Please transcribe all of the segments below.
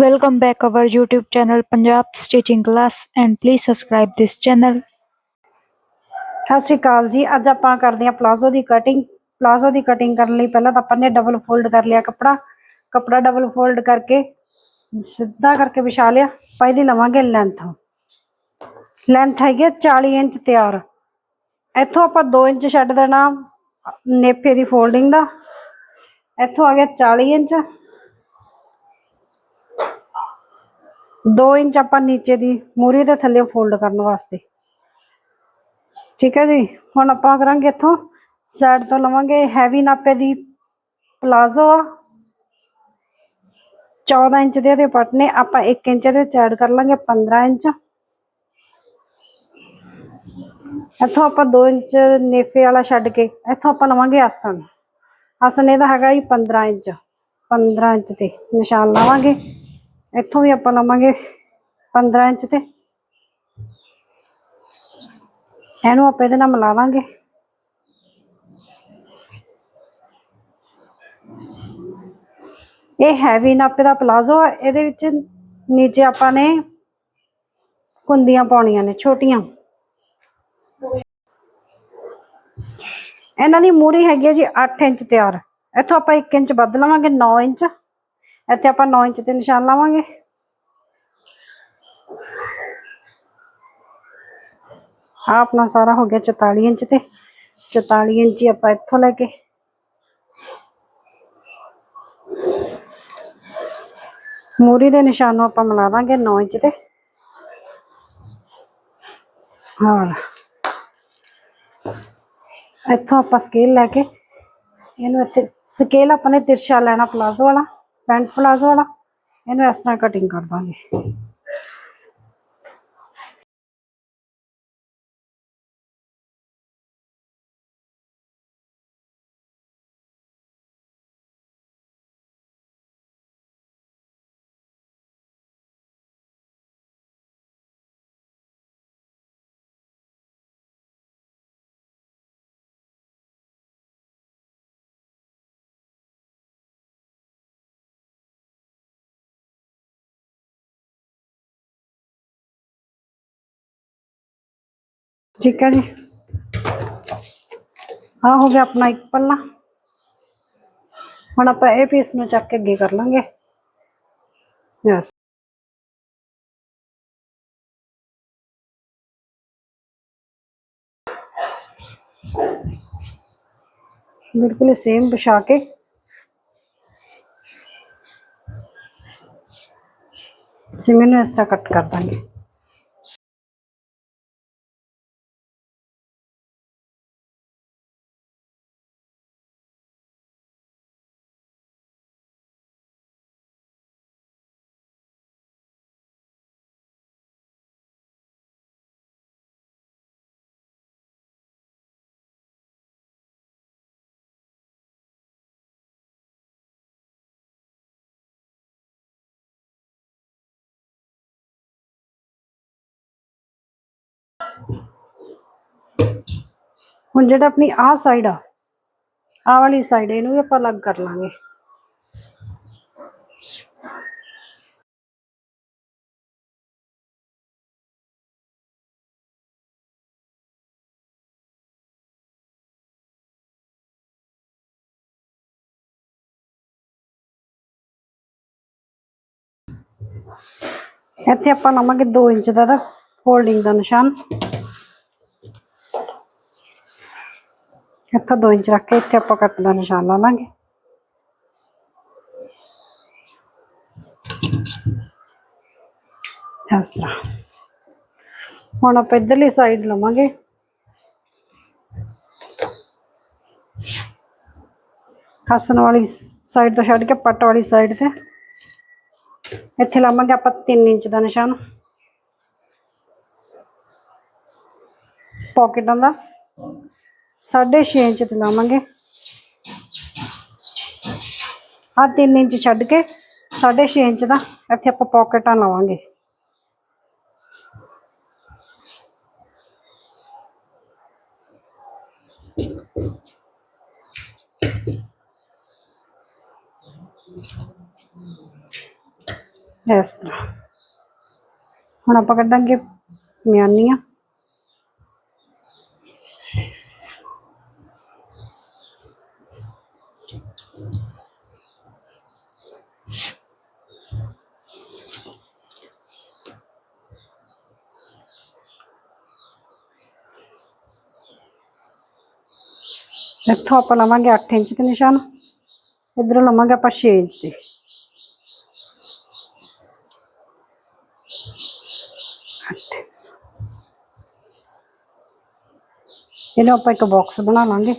Welcome back our YouTube channel, Punjab Stitching Class, and please subscribe this channel. ਸਤਿ ਸ਼੍ਰੀ ਅਕਾਲ ਜੀ। ਅੱਜ ਆਪਾਂ ਕਰਦੇ ਹਾਂ ਪਲਾਜ਼ੋ ਦੀ ਕਟਿੰਗ ਪਲਾਜ਼ੋ ਦੀ ਕਟਿੰਗ ਕਰਨ ਲਈ ਪਹਿਲਾਂ ਤਾਂ ਆਪਾਂ ਨੇ ਡਬਲ ਫੋਲਡ ਕਰ ਲਿਆ ਕੱਪੜਾ। ਕੱਪੜਾ ਡਬਲ ਫੋਲਡ ਕਰਕੇ ਸਿੱਧਾ ਕਰਕੇ ਵਿਛਾ ਲਿਆ। ਆਪਾਂ ਇਹਦੀ ਲਵਾਂਗੇ ਲੈਂਥ ਲੈਂਥ ਹੈਗੀ ਆ 40 ਇੰਚ ਤਿਆਰ। ਇੱਥੋਂ ਆਪਾਂ 2 ਇੰਚ ਛੱਡ ਦੇਣਾ ਨੇਫੇ ਦੀ ਫੋਲਡਿੰਗ ਦਾ। ਇੱਥੋਂ ਆ ਗਿਆ 40 ਇੰਚ। 2 ਇੰਚ ਆਪਾਂ ਨੀਚੇ ਦੀ ਮੂਰੀ ਦੇ ਥੱਲੇ ਫੋਲਡ ਕਰਨ ਵਾਸਤੇ। ਠੀਕ ਹੈ ਜੀ? ਹੁਣ ਆਪਾਂ ਕਰਾਂਗੇ ਇੱਥੋਂ। ਸਾਈਡ ਤੋਂ ਲਵਾਂਗੇ ਹੈਵੀ ਨਾਪੇ ਦੀ ਪਲਾਜ਼ੋ ਆ 14 ਇੰਚ ਦੇ ਇਹਦੇ ਪੱਟ ਆਪਾਂ 1 ਇੰਚ ਦੇ ਵਿੱਚ ਐਡ ਕਰ ਲਾਂਗੇ 15 ਇੰਚ। ਇੱਥੋਂ ਆਪਾਂ 2 ਇੰਚ ਨੇਫੇ ਵਾਲਾ ਛੱਡ ਕੇ ਇੱਥੋਂ ਆਪਾਂ ਲਵਾਂਗੇ ਆਸਣ। ਆਸਣ ਇਹਦਾ ਹੈਗਾ ਜੀ 15 ਇੰਚ। 15 ਇੰਚ ਤੇ ਨਿਸ਼ਾਨ ਲਾਵਾਂਗੇ। ਇੱਥੋਂ ਵੀ ਆਪਾਂ ਲਵਾਂਗੇ 15 ਇੰਚ ਤੇ। ਇਹਨੂੰ ਆਪਾਂ ਇਹਦੇ ਨਾਲ ਮਿਲਾਵਾਂਗੇ। ਇਹ ਹੈਵੀ ਨਾਪੇ ਦਾ ਪਲਾਜ਼ੋ ਆ, ਇਹਦੇ ਵਿੱਚ ਨੀਚੇ ਆਪਾਂ ਨੇ ਕੁੰਦੀਆਂ ਪਾਉਣੀਆਂ ਨੇ, ਛੋਟੀਆਂ। ਇਹਨਾਂ ਦੀ ਮੂਰੀ ਹੈਗੀ ਹੈ ਜੀ 8 ਇੰਚ ਤਿਆਰ। ਇੱਥੋਂ ਆਪਾਂ 1 ਇੰਚ ਵੱਧ ਲਵਾਂਗੇ 9 ਇੰਚ। ਇੱਥੇ ਆਪਾਂ 9 ਇੰਚ ਤੇ ਨਿਸ਼ਾਨ ਲਾਵਾਂਗੇ। ਆ ਆਪਣਾ ਸਾਰਾ ਹੋ ਗਿਆ 44 ਇੰਚ ਤੇ। 44 ਇੰਚ ਹੀ ਆਪਾਂ ਇੱਥੋਂ ਲੈ ਕੇ। ਮੂਰੀ ਦੇ ਨਿਸ਼ਾਨ ਨੂੰ ਆਪਾਂ ਮਿਲਾ ਦਾਂਗੇ 9 ਇੰਚ ਤੇ। ਹਾਂ ਇੱਥੋਂ ਆਪਾਂ ਸਕੇਲ ਲੈ ਕੇ, ਇਹਨੂੰ ਇੱਥੇ ਸਕੇਲ ਆਪਾਂ ਨੇ ਤਿਰਛਾ ਲੈਣਾ ਪਲਾਜ਼ੋ ਵਾਲਾ। ਪੈਂਟ ਪਲਾਜ਼ੋ ਵਾਲਾ ਇਹਨੂੰ ਇਸ ਤਰ੍ਹਾਂ ਕਟਿੰਗ ਕਰ ਦਾਂਗੇ। ਠੀਕ ਹੈ ਜੀ ਆ ਹੋ ਗਿਆ ਆਪਣਾ ਇੱਕ ਪੱਲਾ ਹੁਣ ਆਪਾਂ ਇਹ ਪੀਸ ਨੂੰ ਚੱਕ ਕੇ ਅੱਗੇ ਕਰ ਲਾਂਗੇ। ਯਸ ਬਿਲਕੁਲ ਸੇਮ ਵਿਛਾ ਕੇ। ਸਿਮੇ ਨੂੰ ਇਸ ਤਰ੍ਹਾਂ ਕੱਟ ਕਰ ਹੁਣ ਜਿਹੜਾ ਆਪਣੀ ਆਹ ਸਾਈਡ ਆ, ਆਹ ਵਾਲੀ ਸਾਈਡ ਇਹਨੂੰ ਵੀ ਆਪਾਂ ਅਲੱਗ ਕਰ ਲਾਂਗੇ। ਇੱਥੇ ਆਪਾਂ ਲਵਾਂਗੇ 2 ਇੰਚ ਦਾ ਦਾ ਫੋਲਡਿੰਗ ਦਾ ਨਿਸ਼ਾਨ। ਇੱਥੇ 2 ਇੰਚ ਰੱਖ ਕੇ ਇੱਥੇ ਆਪਾਂ ਕੱਟ ਦਾ ਨਿਸ਼ਾਨ ਲਾ ਲਾਂਗੇ। ਇਸ ਤਰ੍ਹਾਂ। ਹੁਣ ਆਪਾਂ ਇਧਰਲੀ ਸਾਈਡ ਲਵਾਂਗੇ। ਹਸਨ ਵਾਲੀ ਸਾਈਡ ਤੋਂ ਛੱਡ ਕੇ ਪੱਟ ਵਾਲੀ ਸਾਈਡ ਤੇ। ਇੱਥੇ ਲਾਵਾਂਗੇ ਆਪਾਂ 3 ਇੰਚ ਦਾ ਨਿਸ਼ਾਨ। ਪਾਕਟਾਂ ਦਾ। 6.5 ਇੰਚ ਤੇ ਲਾਵਾਂਗੇ। ਆ 3 ਇੰਚ ਛੱਡ ਕੇ 6.5 ਇੰਚ ਦਾ ਇੱਥੇ ਆਪਾਂ ਪਾਕਟਾਂ ਲਾਵਾਂਗੇ। ਇਸ ਤਰ੍ਹਾਂ। ਹੁਣ ਆਪਾਂ ਕੱਢਾਂਗੇ ਮਿਆਨੀਆਂ। ਇੱਥੋਂ ਆਪਾਂ ਲਵਾਂਗੇ 8 ਇੰਚ ਦੇ ਨਿਸ਼ਾਨ, ਇਧਰੋਂ ਲਵਾਂਗੇ ਆਪਾਂ 6 ਇੰਚ ਦੇ। ਇਹਨੂੰ ਆਪਾਂ ਇੱਕ ਬਾਕਸ ਬਣਾ ਲਾਂਗੇ।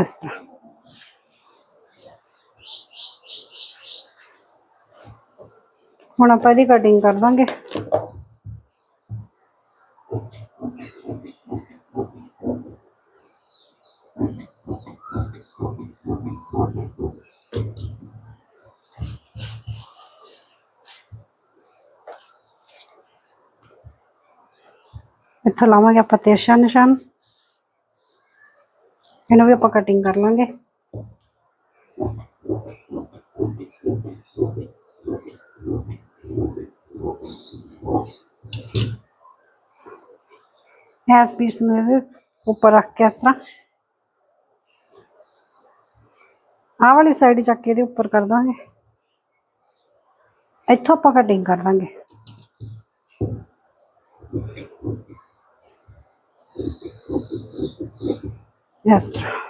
ਇਸ ਤਰ੍ਹਾਂ। ਹੁਣ ਆਪਾਂ ਇਹਦੀ ਕਟਿੰਗ ਕਰ ਦਾਂਗੇ। ਇੱਥੋਂ ਲਾਵਾਂਗੇ ਆਪਾਂ ਤਿਰਛਾ ਨਿਸ਼ਾਨ। ਇਹਨੂੰ ਵੀ ਆਪਾਂ ਕਟਿੰਗ ਕਰ ਲਾਂਗੇ। ਇਸ ਪੀਸ ਨੂੰ ਇਹਦੇ ਉੱਪਰ ਰੱਖ ਕੇ ਇਸ ਤਰ੍ਹਾਂ। ਆਹ ਵਾਲੀ ਸਾਈਡ ਚੱਕ ਕੇ ਇਹਦੇ ਉੱਪਰ ਕਰ ਦਾਂਗੇ। ਇੱਥੋਂ ਆਪਾਂ ਕਟਿੰਗ ਕਰ ਦਾਂਗੇ। ਇਸ ਤਰ੍ਹਾਂ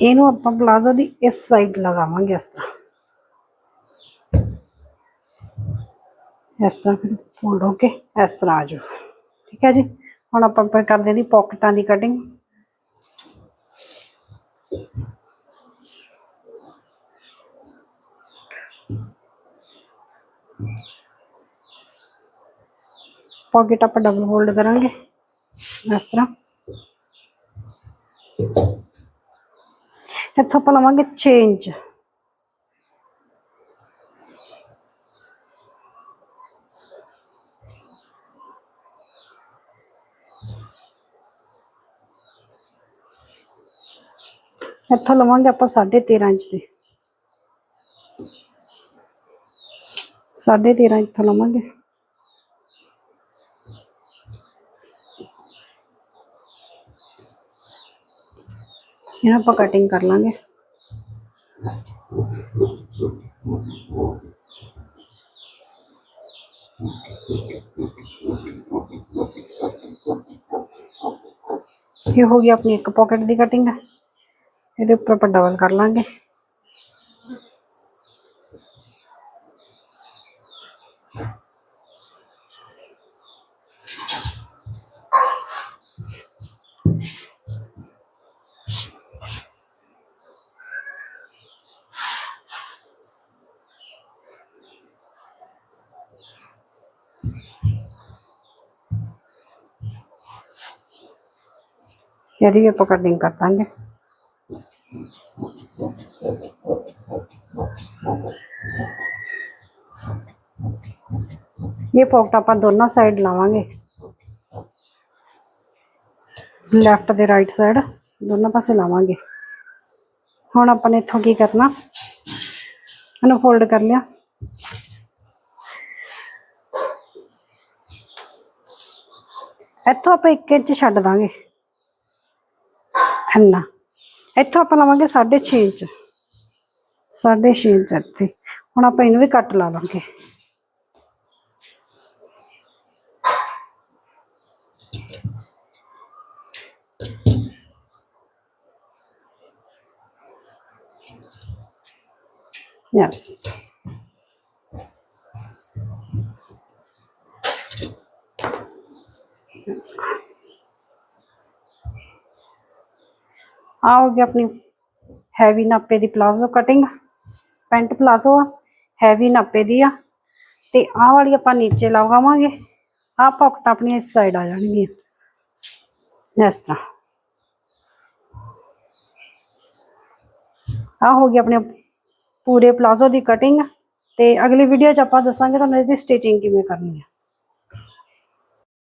ਇਹਨੂੰ ਆਪਾਂ ਪਲਾਜ਼ੋ ਦੀ ਇਸ ਸਾਈਡ ਲਗਾਵਾਂਗੇ ਇਸ ਤਰ੍ਹਾਂ। ਇਸ ਤਰ੍ਹਾਂ ਫਿਰ ਫੋਲਡ ਹੋ ਕੇ ਇਸ ਤਰ੍ਹਾਂ ਆ ਜਾਊ। ਠੀਕ ਹੈ ਜੀ? ਹੁਣ ਆਪਾਂ ਪਰ ਕਰਦੇ ਹਾਂ ਦੀ ਪਾਕਟਾਂ ਦੀ ਕਟਿੰਗ ਪਾਕਟ ਆਪਾਂ ਡਬਲ ਫੋਲਡ ਕਰਾਂਗੇ, ਇਸ ਤਰ੍ਹਾਂ। ਇੱਥੋਂ ਆਪਾਂ ਲਵਾਂਗੇ 6 ਇੰਚ। ਇੱਥੋਂ ਲਵਾਂਗੇ ਆਪਾਂ 13.5 ਇੰਚ ਦੇ। 13.5 ਇੱਥੋਂ ਲਵਾਂਗੇ। ਇਹਨਾਂ ਆਪਾਂ ਕਟਿੰਗ ਕਰ ਲਾਂਗੇ। ਇਹ ਹੋ ਗਈ ਆਪਣੀ ਇੱਕ ਪਾਕਟ ਦੀ ਕਟਿੰਗ ਇਹਦੇ ਉੱਪਰ ਆਪਾਂ ਡਬਲ ਕਰ ਲਾਂਗੇ। ਇਹਦੀ ਵੀ ਆਪਾਂ ਕਟਿੰਗ ਕਰ ਦਾਂਗੇ। ਇਹ ਪੌਕਟ ਆਪਾਂ ਦੋਨੋਂ ਸਾਈਡ ਲਾਵਾਂਗੇ। ਲੈਫਟ ਤੇ ਰਾਈਟ ਸਾਈਡ ਦੋਨੋਂ ਪਾਸੇ ਲਾਵਾਂਗੇ। ਹੁਣ ਆਪਾਂ ਨੇ ਇੱਥੋਂ ਕੀ ਕਰਨਾ? ਇਹਨੂੰ ਫੋਲਡ ਕਰ ਲਿਆ। ਇੱਥੋਂ ਆਪਾਂ 1 ਇੰਚ ਛੱਡ ਦਾਂਗੇ। ਇੰਨਾ ਇੱਥੋਂ ਆਪਾਂ ਲਵਾਂਗੇ 6.5 ਇੰਚ। 6.5 ਇੰਚ ਇੱਥੇ। ਹੁਣ ਆਪਾਂ ਇਹਨੂੰ ਵੀ ਕੱਟ ਲਾ ਲਾਂਗੇ। ਯੈਸ। ਆ ਹੋ ਗਈ ਆਪਣੀ ਹੈਵੀ ਨਾਪੇ ਦੀ ਪਲਾਜ਼ੋ ਕਟਿੰਗ ਪੈਂਟ ਪਲਾਜ਼ੋ ਆ ਹੈਵੀ ਨਾਪੇ ਦੀ ਆ, ਤੇ ਆਹ ਵਾਲੀ ਆਪਾਂ ਨੀਚੇ ਲਗਾਵਾਂਗੇ ਆਹ ਪਾਕਟ ਆਪਣੀ ਇਸ ਸਾਈਡ ਆ ਜਾਣਗੀਆਂ, ਇਸ ਤਰ੍ਹਾਂ। ਆ ਹੋ ਗਈ ਆਪਣੇ ਪੂਰੇ ਪਲਾਜ਼ੋ ਦੀ ਕਟਿੰਗ ਤੇ ਅਗਲੀ ਵੀਡੀਓ 'ਚ ਆਪਾਂ ਦੱਸਾਂਗੇ ਤੁਹਾਨੂੰ ਇਹਦੀ ਸਟਿਚਿੰਗ ਕਿਵੇਂ ਕਰਨੀ ਹੈ